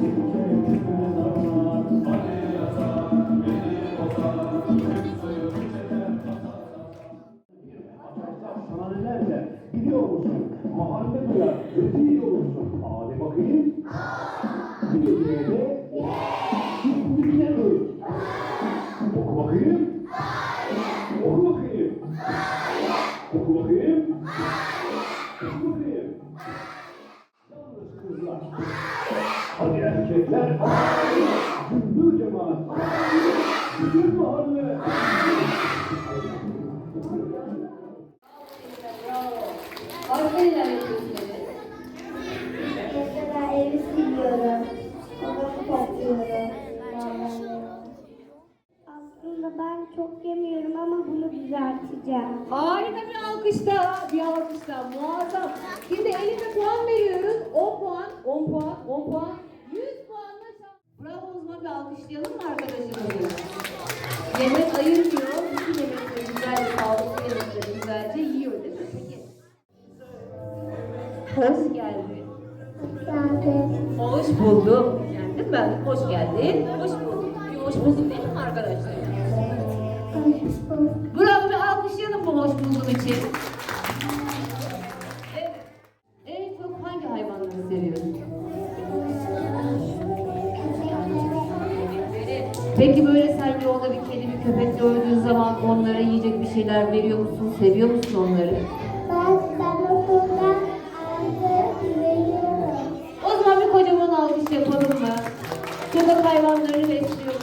Hayır. Oku bakayım. Hayır. Oku bakayım. Erkekler. Gümbür cemaat. Bütün mahalle. Neler yapıyorsunuz? Mesela evi siliyorum. Odamı topluyorum. Aslında ben çok yemiyorum ama bunu düzelteceğim. Harika bir alkış daha, bir alkış daha. Muazzam. Şimdi Elif'e puan veriyoruz. 10 puan, 10 puan, 10 puan. 100 puanla şampiyon. Bravo o zaman bir arkadaşımızı? Yemek ayırmıyor. Bütün yemekleri güzel, sağlıklı yemekleri güzelce yiyor mi? Peki. Hoş geldin. Geldin. Hoş buldum. Geldim ben. Hoş geldin. Hoş bulduk. Bir hoş bulduk değil mi arkadaşlar? Bravo bir alkışlayalım bu hoş bulduğum için. Peki böyle sen yolda bir kedi bir köpek gördüğün zaman onlara yiyecek bir şeyler veriyor musun? Seviyor musun onları? Ben ben okulda veriyorum. O zaman bir kocaman alkış yapalım mı? Sokak hayvanlarını besliyoruz.